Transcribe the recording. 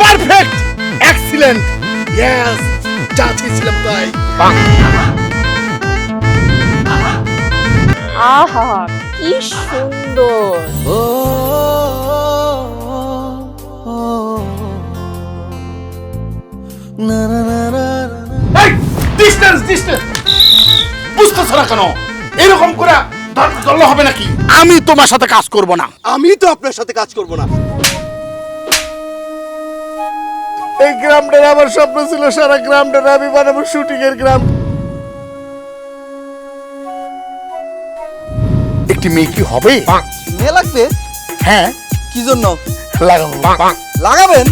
Perfect excellent yes যা চেয়েছিলাম তাই আহা কি সুন্দর। এই ডিস্টেন্স ডিস্টেন্স বুঝতেছ না কেন? এরকম করে ধরলে হবে নাকি? আমি তোমার সাথে কাজ করব না। আমি তো আপনার সাথে কাজ করব না। এই গ্রামটার আমার স্বপ্ন ছিল সারা গ্রামটার আমি বানাবো শুটিং এর গ্রাম। একটি মেয়ে কি হবে? মেয়ে লাগবে? হ্যাঁ। কি জন্য? লাগাবো। লাগাবেন?